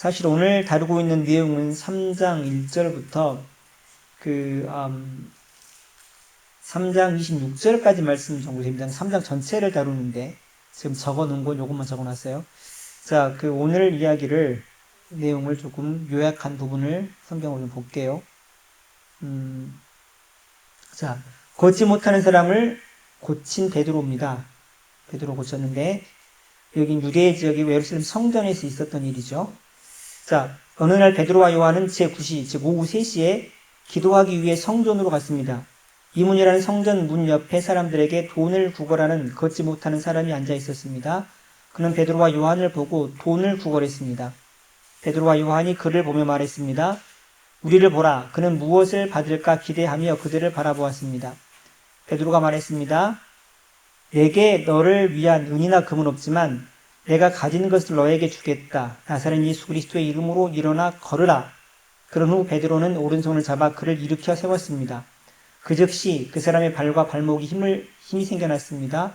사실 오늘 다루고 있는 내용은 3장 1절부터 그 음, 3장 26절까지 말씀 정도 됩니다. 3장 전체를 다루는데 지금 적어 놓은 건 요것만 적어 놨어요. 자, 그 오늘 이야기를 내용을 조금 요약한 부분을 성경으로 좀 볼게요. 음, 자, 걷지 못하는 사람을 고친 베드로입니다. 베드로 고쳤는데 여긴 유대 지역이 예루살렘 성전에서 있었던 일이죠. 자, 어느 날 베드로와 요한은 제9시, 즉 오후 3시에 기도하기 위해 성전으로 갔습니다. 이문이라는 성전 문 옆에 사람들에게 돈을 구걸하는 걷지 못하는 사람이 앉아 있었습니다. 그는 베드로와 요한을 보고 돈을 구걸했습니다. 베드로와 요한이 그를 보며 말했습니다. 우리를 보라. 그는 무엇을 받을까 기대하며 그들을 바라보았습니다. 베드로가 말했습니다. 내게 너를 위한 은이나 금은 없지만 내가 가진 것을 너에게 주겠다. 나사렛 예수 그리스도의 이름으로 일어나 걸으라. 그런 후 베드로는 오른손을 잡아 그를 일으켜 세웠습니다. 그 즉시 그 사람의 발과 발목이 힘을 힘이 생겨났습니다.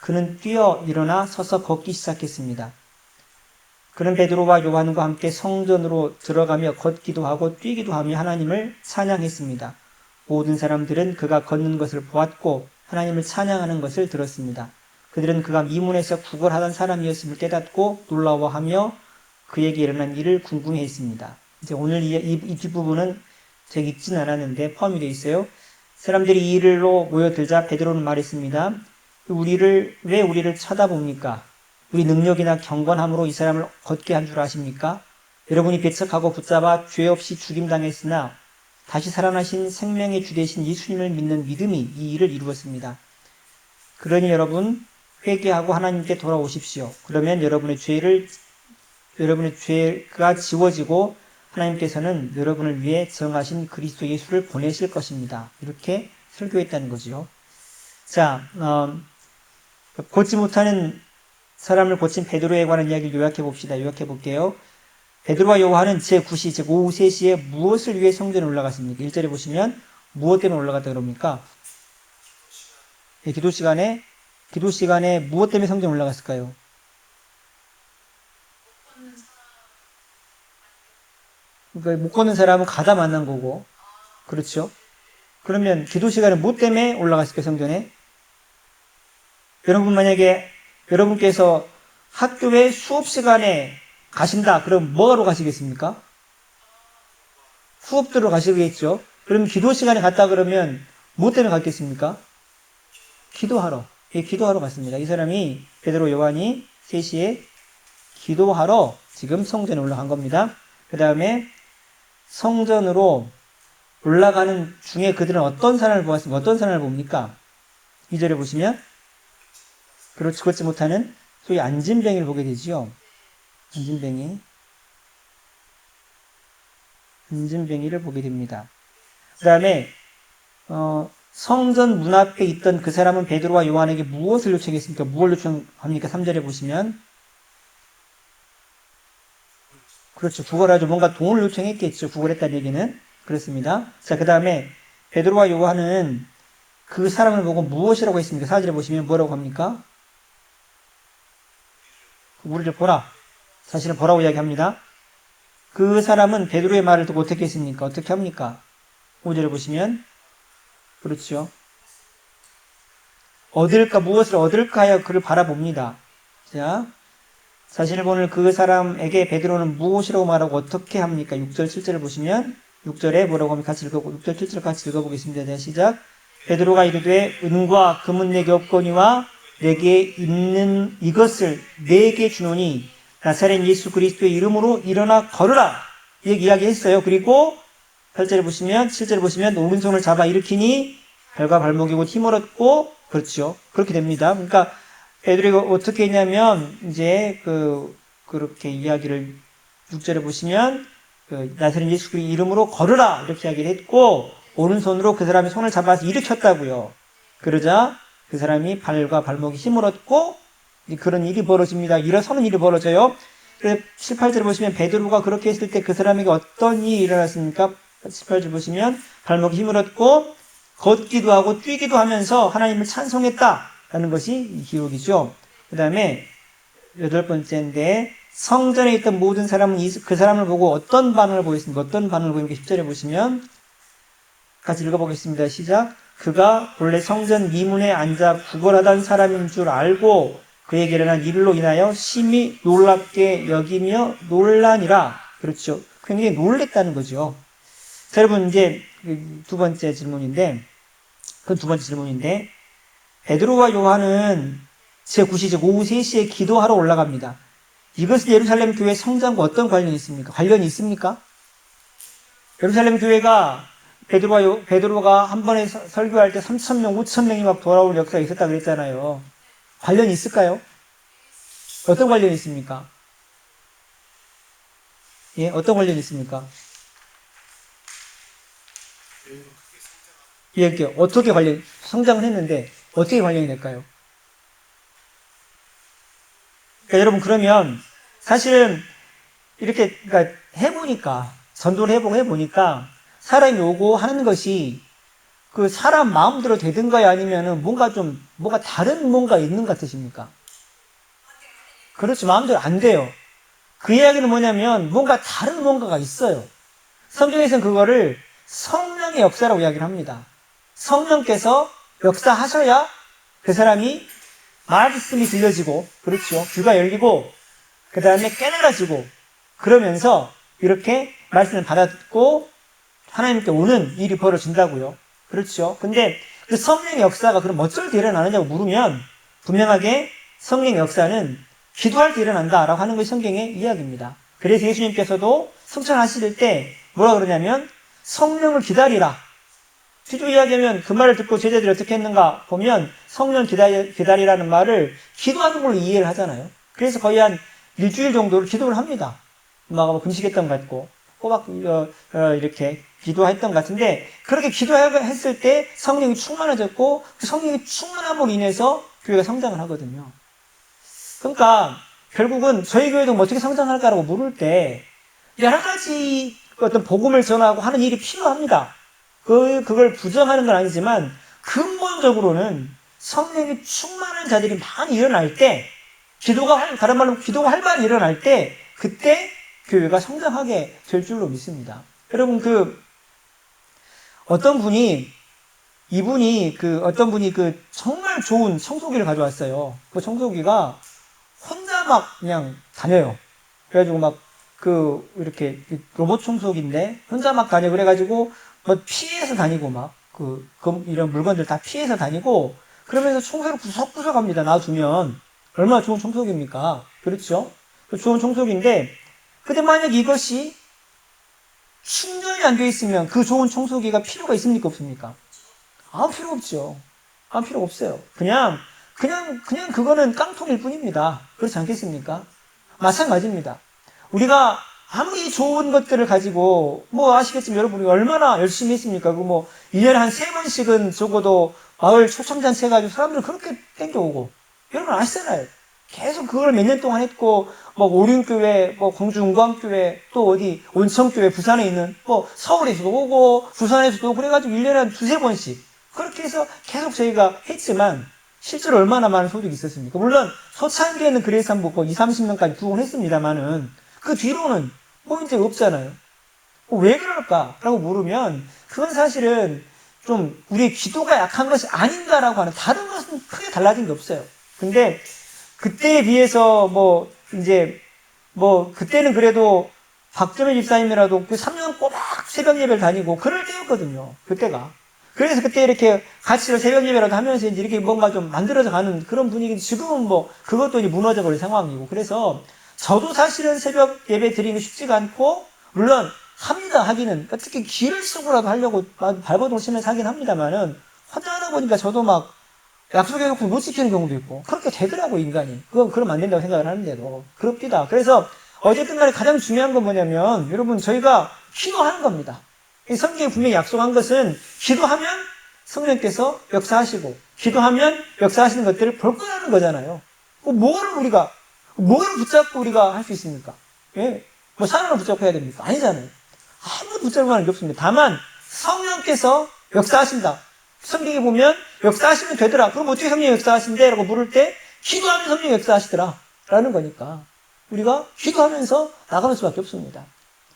그는 뛰어 일어나 서서 걷기 시작했습니다. 그는 베드로와 요한과 함께 성전으로 들어가며 걷기도 하고 뛰기도 하며 하나님을 찬양했습니다. 모든 사람들은 그가 걷는 것을 보았고 하나님을 찬양하는 것을 들었습니다. 그들은 그가 미문에서 구걸하던 사람이었음을 깨닫고 놀라워하며 그에게 일어난 일을 궁금해했습니다. 이제 오늘 이, 이, 이 뒷부분은 제가 읽진 않았는데 포함이 되어 있어요. 사람들이 이 일로 모여들자 베드로는 말했습니다. 우리를 왜 우리를 쳐다봅니까? 우리 능력이나 경건함으로 이 사람을 걷게 한 줄 아십니까? 여러분이 배척하고 붙잡아 죄 없이 죽임당했으나 다시 살아나신 생명의 주 되신 예수님을 믿는 믿음이 이 일을 이루었습니다. 그러니 여러분 회개하고 하나님께 돌아오십시오. 그러면 여러분의 죄를 여러분의 죄가 지워지고 하나님께서는 여러분을 위해 정하신 그리스도 예수를 보내실 것입니다. 이렇게 설교했다는 거죠. 자, 어, 걷지 못하는 사람을 고친 베드로에 관한 이야기를 요약해 봅시다. 요약해 볼게요. 베드로와 요한은 제9시, 즉 오후 3시에 무엇을 위해 성전에 올라갔습니까? 1절에 보시면 무엇 때문에 올라갔다 그럽니까? 네, 기도 시간에 기도 시간에 무엇 때문에 성전에 올라갔을까요? 그러니까 못 걷는 사람은 가다 만난 거고, 그렇죠? 그러면 기도 시간에 무엇 때문에 올라갔을까요, 성전에? 여러분 만약에 여러분께서 학교에 수업 시간에 가신다. 그럼 뭐하러 가시겠습니까? 수업 들으러 가시겠죠? 그럼 기도 시간에 갔다 그러면 뭐 때문에 갔겠습니까? 기도하러. 예, 기도하러 갔습니다. 이 사람이 베드로 요한이 3시에 기도하러 지금 성전에 올라간 겁니다. 그 다음에 성전으로 올라가는 중에 그들은 어떤 사람을 보았습니까? 어떤 사람을 봅니까? 2절에 보시면 그렇지 걷지 못하는 소위 안진뱅이를 보게 되지요. 안진뱅이. 안진뱅이를 보게 됩니다. 그 다음에 어, 성전 문 앞에 있던 그 사람은 베드로와 요한에게 무엇을 요청했습니까? 무엇을 요청합니까? 3절에 보시면 그렇죠. 구걸하죠. 뭔가 돈을 요청했겠죠. 구걸했다는 얘기는 그렇습니다. 자, 그 다음에 베드로와 요한은 그 사람을 보고 무엇이라고 했습니까? 4절에 보시면 뭐라고 합니까? 우리를 보라. 사실은 보라고 이야기합니다. 그 사람은 베드로의 말을 듣고 어떻게 했습니까? 어떻게 합니까? 5절에 보시면 그렇죠. 얻을까 무엇을 얻을까 하여 그를 바라봅니다. 자, 사실 오늘 그 사람에게 베드로는 무엇이라고 말하고 어떻게 합니까? 6절 7절을 보시면 6절에 뭐라고 하면 같이 읽어 6절 7절 같이 읽어보겠습니다. 자, 시작. 베드로가 이르되 은과 금은 내게 없거니와 내게 있는 이것을 내게 주노니 나사렛 예수 그리스도의 이름으로 일어나 걸으라. 이렇게 이야기했어요. 그리고 8절에 보시면 7절에 보시면 오른손을 잡아 일으키니 발과 발목이 곧 힘을 얻고 그렇죠. 그렇게 됩니다. 그러니까 베드로가 어떻게 했냐면 이제 그 그렇게 이야기를 6절에 보시면 그 나사렛 예수 그리스도 이름으로 걸으라 이렇게 이야기를 했고 오른손으로 그 사람이 손을 잡아서 일으켰다고요. 그러자 그 사람이 발과 발목이 힘을 얻고 그런 일이 벌어집니다. 일어서는 일이 벌어져요. 그래서 18절 보시면 베드로가 그렇게 했을 때 그 사람에게 어떤 일이 일어났습니까? 18절 보시면 발목이 힘을 얻고 걷기도 하고 뛰기도 하면서 하나님을 찬송했다라는 것이 기록이죠. 그 다음에 여덟 번째인데 성전에 있던 모든 사람은 이- 그 사람을 보고 어떤 반응을 보였습니까? 어떤 반응을 보입니까? 10절에 보시면 같이 읽어보겠습니다. 시작. 그가 본래 성전 미문에 앉아 구걸하던 사람인 줄 알고 그에게 일어난 일로 인하여 심히 놀랍게 여기며 놀라니라. 그렇죠. 굉장히 놀랬다는 거죠. 자, 여러분, 이제 그두 번째 질문인데, 그 두 번째 질문인데, 베드로와 요한은 제9시, 오후 3시에 기도하러 올라갑니다. 이것은 예루살렘 교회 성장과 어떤 관련이 있습니까? 관련이 있습니까? 예루살렘 교회가 베드로가, 요- 베드로가 한 번에 서- 설교할 때 3,000명, 5,000명이 막 돌아올 역사가 있었다 그랬잖아요. 관련이 있을까요? 어떤 관련이 있습니까? 예, 어떤 관련이 있습니까? 이렇게 어떻게 관련, 성장을 했는데 어떻게 관련이 될까요? 그러니까 여러분 그러면 사실은 이렇게 그러니까 해보니까 전도를 해보고 해보니까 사람이 오고 하는 것이 그 사람 마음대로 되든가요 아니면은 뭔가 좀 뭔가 다른 뭔가 있는 것 같으십니까? 그렇죠 마음대로 안 돼요. 그 이야기는 뭐냐면 뭔가 다른 뭔가가 있어요. 성경에서는 그거를 성령의 역사라고 이야기를 합니다. 성령께서 역사하셔야 그 사람이 말씀이 들려지고, 그렇죠. 귀가 열리고, 그 다음에 깨달아지고, 그러면서 이렇게 말씀을 받아듣고 하나님께 오는 일이 벌어진다고요. 그렇죠. 근데 그 성령의 역사가 그럼 어쩔 때 일어나느냐고 물으면 분명하게 성령의 역사는 기도할 때 일어난다라고 하는 것이 성경의 이야기입니다. 그래서 예수님께서도 성찬하실 때 뭐라 그러냐면 성령을 기다리라. 뒤로 이야기하면 그 말을 듣고 제자들이 어떻게 했는가 보면 성령 기다리, 기다리라는 말을 기도하는 걸로 이해를 하잖아요. 그래서 거의 한 일주일 정도를 기도를 합니다. 막뭐 금식했던 것 같고 꼬박 어, 어, 이렇게 기도했던 것 같은데 그렇게 기도했을 때 성령이 충만해졌고 그 성령이 충만함으로 인해서 교회가 성장을 하거든요. 그러니까 결국은 저희 교회도 뭐 어떻게 성장할까라고 물을 때 여러 가지 어떤 복음을 전하고 하는 일이 필요합니다. 그, 그걸 부정하는 건 아니지만 근본적으로는 성령이 충만한 자들이 많이 일어날 때 기도가 할- 다른 말로 기도가 활발히 일어날 때 그때 교회가 성장하게 될 줄로 믿습니다. 여러분 그 어떤 분이 이분이 그 어떤 분이 그 정말 좋은 청소기를 가져왔어요. 그 청소기가 혼자 막 그냥 다녀요. 그래가지고 막 그 이렇게 로봇 청소기인데 혼자 막 다녀 그래가지고 뭐 피해서 다니고 막그 이런 물건들 다 피해서 다니고 그러면서 청소를 구석구석 합니다. 놔두면 얼마나 좋은 청소기입니까? 그렇죠? 그 좋은 청소기인데 근데 만약 이것이 충전이 안돼 있으면 그 좋은 청소기가 필요가 있습니까 없습니까? 아무 필요 없죠. 아무 필요 없어요. 그냥 그냥 그냥 그거는 깡통일 뿐입니다. 그렇지 않겠습니까? 마찬가지입니다. 우리가 아무리 좋은 것들을 가지고 뭐 아시겠지만 여러분이 얼마나 열심히 했습니까? 그 뭐 1년에 한 세 번씩은 적어도 마을 초청잔치 해가지고 사람들 그렇게 땡겨오고 여러분 아시잖아요. 계속 그걸 몇 년 동안 했고 뭐 오륜교회, 뭐 광주 은광교회, 또 어디 온천교회 부산에 있는 뭐 서울에서도 오고 부산에서도 그래가지고 1년에 한 두세 번씩 그렇게 해서 계속 저희가 했지만 실제로 얼마나 많은 소득이 있었습니까? 물론 소창기에는 그래서 한번 뭐 2, 30명까지 부흥했습니다만은 그 뒤로는 뭐 이제 없잖아요. 어, 왜 그럴까라고 물으면 그건 사실은 좀 우리의 기도가 약한 것이 아닌가라고 하는 다른 것은 크게 달라진 게 없어요. 근데 그때에 비해서 뭐 이제 뭐 그때는 그래도 박정희 집사님이라도 그 3년 꼬박 새벽 예배를 다니고 그럴 때였거든요. 그때가. 그래서 그때 이렇게 같이 새벽 예배라도 하면서 이제 이렇게 뭔가 좀 만들어져 가는 그런 분위기인데 지금은 뭐 그것도 이제 무너져 버린 상황이고 그래서 저도 사실은 새벽 예배 드리는 게 쉽지가 않고 물론 합니다 하기는. 그러니까 특히 길을 쓰고라도 하려고 막 발버둥 치면서 하긴 합니다만은 혼자 하다 보니까 저도 막 약속해놓고 못 지키는 경우도 있고 그렇게 되더라고 인간이. 그건 그러면 안 된다고 생각을 하는데도. 그렇기다. 그래서 어쨌든 간에 가장 중요한 건 뭐냐면 여러분 저희가 기도하는 겁니다. 이 성경에 분명히 약속한 것은 기도하면 성령께서 역사하시고 기도하면 역사하시는 것들을 볼 거라는 거잖아요. 그 뭐를 우리가 뭐를 붙잡고 우리가 할 수 있습니까? 예? 뭐 사람을 붙잡고 해야 됩니까? 아니잖아요 아무도 붙잡고 하는 게 없습니다 다만 성령께서 역사하신다 성경에 보면 역사하시면 되더라. 그럼 어떻게 성령이 역사하신대? 라고 물을 때 기도하면 성령이 역사하시더라. 라는 거니까. 우리가 기도하면서 나가는 수밖에 없습니다.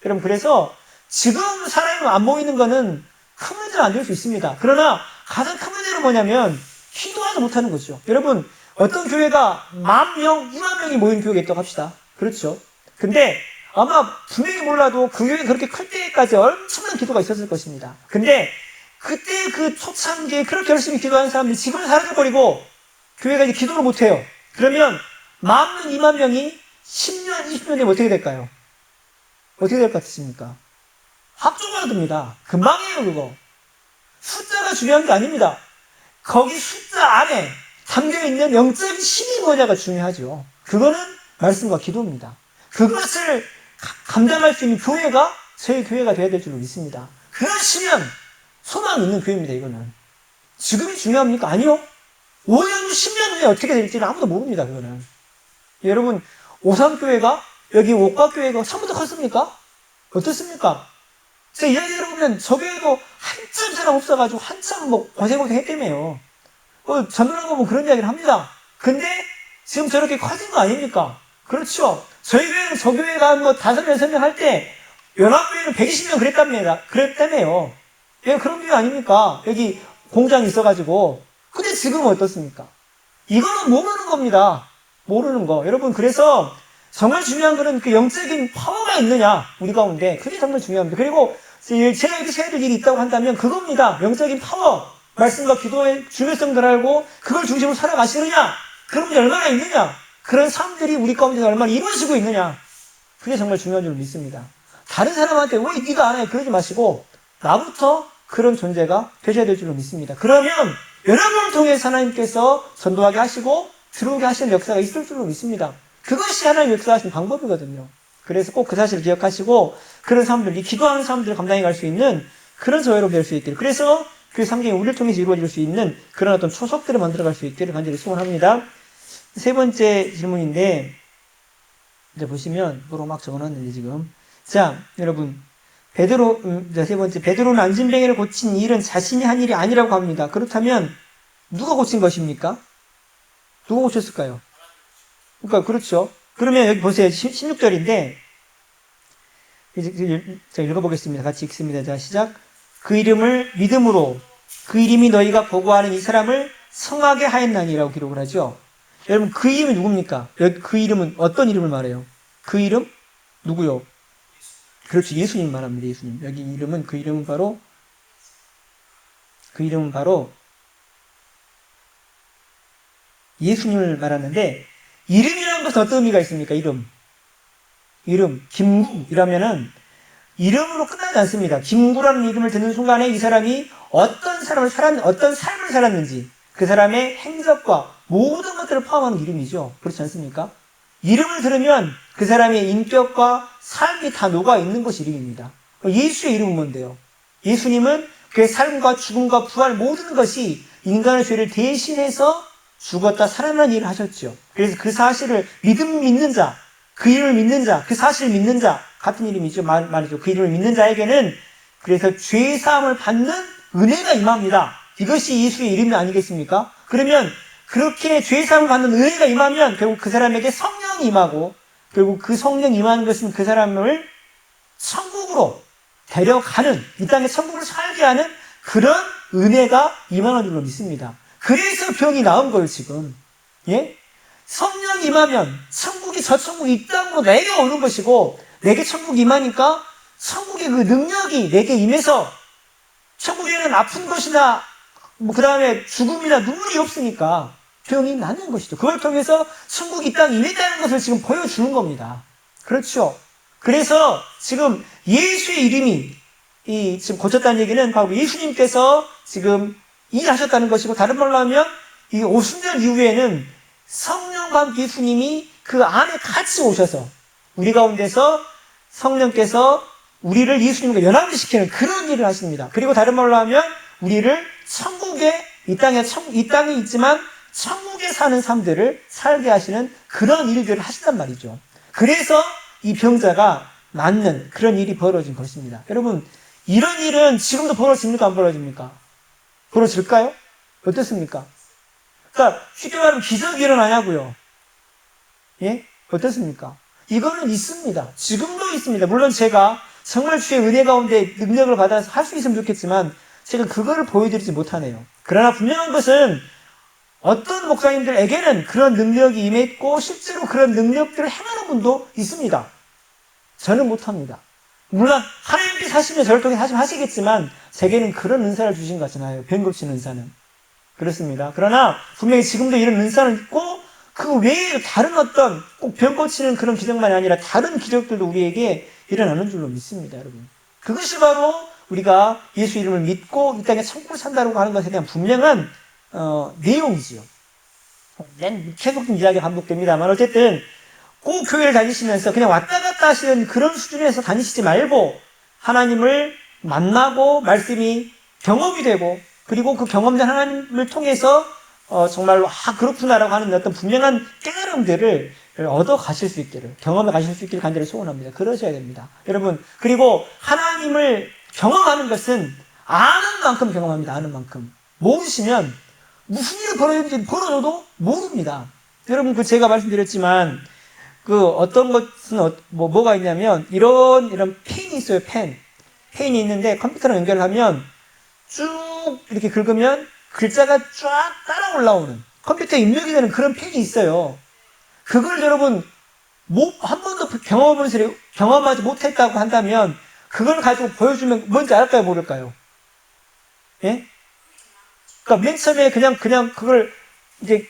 여러분, 그래서 지금 사람이 안 모이는 거는 큰 문제는 안 될 수 있습니다. 그러나 가장 큰 문제는 뭐냐면 기도하지 못하는 거죠. 여러분, 어떤 교회가 만 명, 이만 명이 모이는 교회가 있다고 합시다. 그렇죠. 근데 아마 분명히 몰라도 그 교회가 그렇게 클 때까지 엄청난 기도가 있었을 것입니다. 근데 그때 그 초창기에 그렇게 열심히 기도하는 사람들이 지금은 사라져버리고 교회가 이제 기도를 못해요. 그러면 만 명, 이만 명이 10년, 20년 되면 어떻게 될까요? 어떻게 될 것 같습니까? 합조가 됩니다. 금방이에요, 그거. 숫자가 중요한 게 아닙니다. 거기 숫자 안에 담겨 있는 영적인 힘이 뭐냐가 중요하죠. 그거는 말씀과 기도입니다. 그것을 가- 감당할 수 있는 교회가 저희 교회가 되어야 될 줄로 믿습니다. 그러시면 소망이 있는 교회입니다, 이거는. 지금이 중요합니까? 아니요. 5년, 10년 후에 어떻게 될지는 아무도 모릅니다, 그거는. 여러분, 오산교회가, 여기 옥과교회가 처음부터 컸습니까? 어떻습니까? 제가 이야기 들어보면 저 교회도 한참 사람 없어가지고 한참 뭐 고생고생 했다며요. 어, 전도랑 보면 그런 이야기를 합니다. 근데 지금 저렇게 커진 거 아닙니까? 그렇죠. 저희 교회는 저 교회가 뭐 다섯 명, 여섯 명 할 때, 연합교회는 120명 그랬답니다. 그랬다며요. 예, 그런 교회 아닙니까? 여기 공장이 있어가지고. 근데 지금은 어떻습니까? 이거는 모르는 겁니다. 모르는 거. 여러분, 그래서 정말 중요한 거는 그 영적인 파워가 있느냐, 우리 가운데. 그게 정말 중요합니다. 그리고 제가 이렇게 해야 될 일이 있다고 한다면 그겁니다. 영적인 파워. 말씀과 기도의 중요성들을 알고 그걸 중심으로 살아가시느냐? 그런 분이 얼마나 있느냐? 그런 삶들이 우리 가운데 얼마나 이루어지고 있느냐? 그게 정말 중요한 줄 믿습니다. 다른 사람한테 왜 네가 안 해? 그러지 마시고 나부터 그런 존재가 되셔야 될 줄로 믿습니다. 그러면 여러분을 통해서 하나님께서 전도하게 하시고 들어오게 하시는 역사가 있을 줄로 믿습니다. 그것이 하나님 역사하시는 방법이거든요. 그래서 꼭 그 사실을 기억하시고 그런 사람들, 이 기도하는 사람들을 감당해 갈 수 있는 그런 저회로 될 수 있기를. 그래서 그 상경이 우리를 통해서 이루어질 수 있는 그런 어떤 초석들을 만들어 갈 수 있기를 간절히 소원합니다. 세 번째 질문인데, 이제 보시면, 뭐로 막 적어놨는데, 지금. 자, 여러분. 베드로, 음, 자, 세 번째. 베드로는 안진뱅이를 고친 일은 자신이 한 일이 아니라고 합니다. 그렇다면, 누가 고친 것입니까? 누가 고쳤을까요? 그러니까, 그렇죠. 그러면 여기 보세요. 16절인데, 이제 제가 읽어보겠습니다. 같이 읽습니다. 자, 시작. 그 이름을 믿음으로, 그 이름이 너희가 보고하는 이 사람을 성하게 하였나니라고 기록을 하죠. 여러분, 그 이름이 누굽니까? 그 이름은 어떤 이름을 말해요? 그 이름? 누구요? 그렇죠. 예수님 말합니다. 예수님. 여기 이름은, 그 이름은 바로, 그 이름은 바로 예수님을 말하는데, 이름이라는 것은 어떤 의미가 있습니까? 이름. 이름. 김구 이라면은, 이름으로 끝나지 않습니다. 김구라는 이름을 듣는 순간에 이 사람이 어떤 사람을 살았, 어떤 삶을 살았는지, 그 사람의 행적과 모든 것들을 포함하는 이름이죠. 그렇지 않습니까? 이름을 들으면 그 사람의 인격과 삶이 다 녹아 있는 것이 이름입니다. 예수의 이름은 뭔데요? 예수님은 그의 삶과 죽음과 부활 모든 것이 인간의 죄를 대신해서 죽었다 살아난 일을 하셨죠. 그래서 그 사실을 믿음 믿는 자, 그 이름을 믿는 자, 그 사실을 믿는 자, 같은 이름이죠. 말, 말이죠. 그 이름을 믿는 자에게는 그래서 죄 사함을 받는 은혜가 임합니다. 이것이 예수의 이름이 아니겠습니까? 그러면 그렇게 죄 사함을 받는 은혜가 임하면 결국 그 사람에게 성령이 임하고 결국 그 성령 이 임하는 것은 그 사람을 천국으로 데려가는 이 땅에 천국을 살게 하는 그런 은혜가 임하는 줄로 믿습니다. 그래서 병이 나온 거예요, 지금. 예? 성령 임하면 천국이 저 천국이 이 땅으로 내려오는 것이고 내게 천국 임하니까 천국의 그 능력이 내게 임해서 천국에는 아픈 것이나 뭐 그 다음에 죽음이나 눈물이 없으니까 병이 낫는 것이죠. 그걸 통해서 천국이 이 땅에 임했다는 것을 지금 보여주는 겁니다. 그렇죠. 그래서 지금 예수의 이름이 이 지금 고쳤다는 얘기는 바로 예수님께서 지금 일하셨다는 것이고 다른 말로 하면 이 오순절 이후에는 성령과 함께 예수님이 그 안에 같이 오셔서 우리 가운데서 성령께서 우리를 예수님과 연합을 시키는 그런 일을 하십니다. 그리고 다른 말로 하면 우리를 천국에 이 땅에 천, 이 땅에 있지만 천국에 사는 삶들을 살게 하시는 그런 일들을 하신단 말이죠. 그래서 이 병자가 낫는 그런 일이 벌어진 것입니다. 여러분 이런 일은 지금도 벌어집니까 안 벌어집니까? 벌어질까요? 어떻습니까? 그러니까 쉽게 말하면 기적이 일어나냐고요. 예? 어떻습니까? 이거는 있습니다. 지금도 있습니다. 물론 제가 정말 주의 은혜 가운데 능력을 받아서 할 수 있으면 좋겠지만 제가 그거를 보여드리지 못하네요. 그러나 분명한 것은 어떤 목사님들에게는 그런 능력이 임했고 실제로 그런 능력들을 행하는 분도 있습니다. 저는 못합니다. 물론 하나님께서 하시면 저를 통해 하시면 하시겠지만 제게는 그런 은사를 주신 거잖아요. 변 고치는 은사는. 그렇습니다. 그러나 분명히 지금도 이런 은사는 있고 그 외에 다른 어떤 꼭 병 고치는 그런 기적만이 아니라 다른 기적들도 우리에게 일어나는 줄로 믿습니다, 여러분. 그것이 바로 우리가 예수 이름을 믿고 이 땅에 천국을 산다고 하는 것에 대한 분명한 어, 내용이지요. 난 계속 좀 이야기가 반복됩니다만 어쨌든 꼭 교회를 다니시면서 그냥 왔다 갔다 하시는 그런 수준에서 다니시지 말고 하나님을 만나고 말씀이 경험이 되고 그리고 그 경험된 하나님을 통해서 어, 정말로 아 그렇구나라고 하는 어떤 분명한 깨달음들을 얻어 가실 수 있기를 경험해 가실 수 있기를 간절히 소원합니다. 그러셔야 됩니다. 여러분 그리고 하나님을 경험하는 것은 아는 만큼 경험합니다. 아는 만큼 모르시면 무슨 일을 벌어졌는지 벌어져도 모릅니다. 여러분 그 제가 말씀드렸지만 그 어떤 것은 어, 뭐 뭐가 있냐면 이런 이런 펜이 있어요. 펜 펜이 있는데 컴퓨터랑 연결하면 쭉 이렇게 긁으면 글자가 쫙 따라 올라오는 컴퓨터에 입력이 되는 그런 펜이 있어요. 그걸 여러분 뭐, 한 번도 경험을 경험하지 못했다고 한다면 그걸 가지고 보여주면 뭔지 알까요, 모를까요? 예? 그러니까 맨 처음에 그냥 그냥 그걸 이제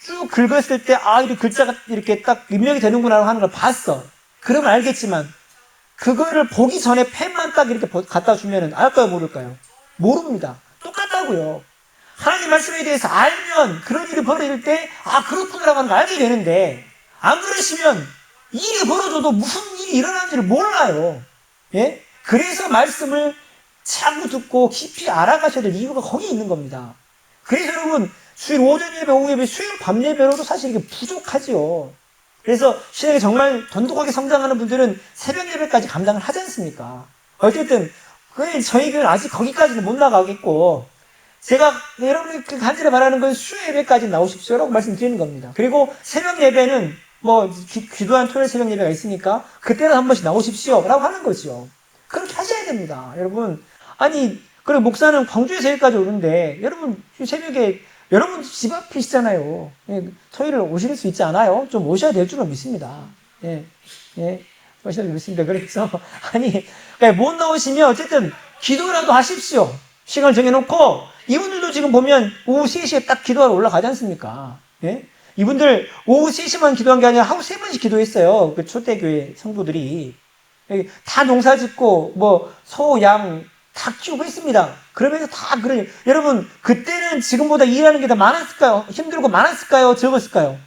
쭉 긁었을 때 아, 이렇게 글자가 이렇게 딱 입력이 되는구나 하는 걸 봤어. 그러면 알겠지만 그거를 보기 전에 펜만 딱 이렇게 갖다 주면은 알까요, 모를까요? 모릅니다. 똑같다고요. 하나님 말씀에 대해서 알면 그런 일이 벌어질 때, 아, 그렇구나라고 하는 걸 알게 되는데, 안 그러시면 일이 벌어져도 무슨 일이 일어나는지를 몰라요. 예? 그래서 말씀을 자꾸 듣고 깊이 알아가셔야 될 이유가 거기 있는 겁니다. 그래서 여러분, 수요일 오전 예배, 오후 예배, 수요일 밤 예배로도 사실 이게 부족하지요. 그래서 신앙이 정말 돈독하게 성장하는 분들은 새벽 예배까지 감당을 하지 않습니까? 어쨌든, 그 저희 교회는 아직 거기까지는 못 나가겠고, 제가 여러분이 간절히 바라는 건 수요 예배까지 나오십시오라고 말씀드리는 겁니다. 그리고 새벽 예배는 뭐 기, 도한 토요일 새벽 예배가 있으니까 그때는 한 번씩 나오십시오라고 하는 거죠. 그렇게 하셔야 됩니다. 여러분 아니 그리고 목사는 광주에서 여기까지 오는데 여러분 새벽에 여러분 집 앞이시잖아요. 예, 토요일에 오실 수 있지 않아요? 좀 오셔야 될 줄은 믿습니다. 예, 예, 오셔야 될 믿습니다. 그래서 아니 그러니까 못 나오시면 어쨌든 기도라도 하십시오. 시간을 정해놓고 이분들도 지금 보면 오후 3시에 딱 기도하러 올라가지 않습니까? 예? 이분들 오후 3시만 기도한 게 아니라 하루 3번씩 기도했어요. 그 초대교회 성도들이. 예, 다 농사 짓고, 뭐, 소, 양, 다 키우고 있습니다. 그러면서 다 그런, 여러분, 그때는 지금보다 일하는 게 더 많았을까요? 힘들고 많았을까요? 적었을까요?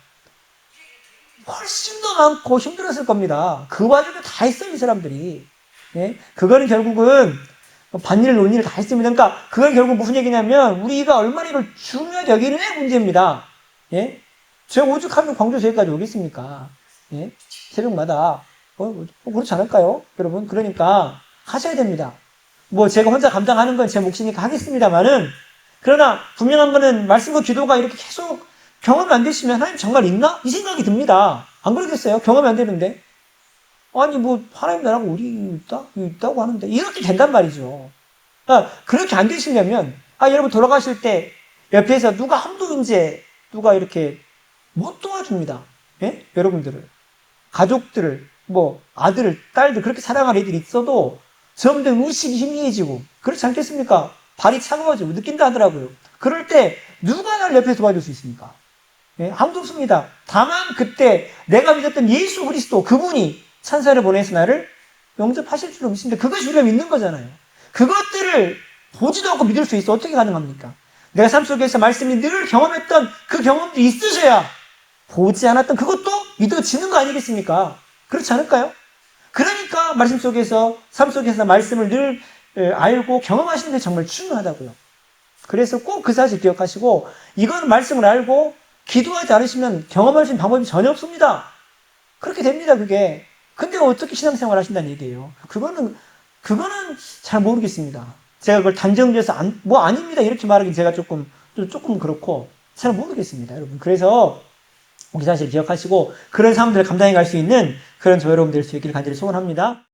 훨씬 더 많고 힘들었을 겁니다. 그 와중에 다 했어요, 이 사람들이. 예? 그거는 결국은 반일 논의를 다 했습니다. 그러니까 그건 결국 무슨 얘기냐면 우리가 얼마나 이걸 중요하게 여기는 문제입니다. 예? 제가 오죽하면 광주에서 여기까지 오겠습니까? 예? 새벽마다 어, 어, 그렇지 않을까요? 여러분 그러니까 하셔야 됩니다. 뭐 제가 혼자 감당하는 건 제 몫이니까 하겠습니다만은 그러나 분명한 거는 말씀과 기도가 이렇게 계속 경험이 안 되시면 하나님 정말 있나? 이 생각이 듭니다. 안 그러겠어요? 경험이 안 되는데. 아니 뭐 하나님 나라가 우리 있다 있다고 하는데 이렇게 된단 말이죠. 아, 그렇게 안 되시려면 아 여러분 돌아가실 때 옆에서 누가 한두 이제 누가 이렇게 못 도와줍니다. 예? 여러분들을 가족들을 뭐 아들을 딸들 그렇게 사랑하는 애들이 있어도 점점 의식이 희미해지고 그렇지 않겠습니까? 발이 차가워지고 느낀다 하더라고요. 그럴 때 누가 날 옆에서 도와줄 수 있습니까? 예? 아무도 없습니다. 다만 그때 내가 믿었던 예수 그리스도 그분이 찬사를 보내서 나를 영접하실 줄로 믿습니다. 그것이 우리가 믿는 거잖아요. 그것들을 보지도 않고 믿을 수 있어. 어떻게 가능합니까? 내가 삶 속에서 말씀이 늘 경험했던 그 경험도 있으셔야 보지 않았던 그것도 믿어지는 거 아니겠습니까? 그렇지 않을까요? 그러니까 말씀 속에서, 삶 속에서 말씀을 늘 알고 경험하시는 게 정말 중요하다고요. 그래서 꼭 그 사실 기억하시고, 이건 말씀을 알고 기도하지 않으시면 있는 방법이 전혀 없습니다. 그렇게 됩니다, 그게. 근데 어떻게 신앙생활 하신다는 얘기예요? 그거는, 그거는 잘 모르겠습니다. 제가 그걸 단정지어서 안, 뭐 아닙니다. 이렇게 말하기 제가 조금, 조금 그렇고, 잘 모르겠습니다, 여러분. 그래서, 우리 사실 기억하시고, 그런 사람들을 감당해 갈 수 있는 그런 저 여러분 될 수 있기를 간절히 소원합니다.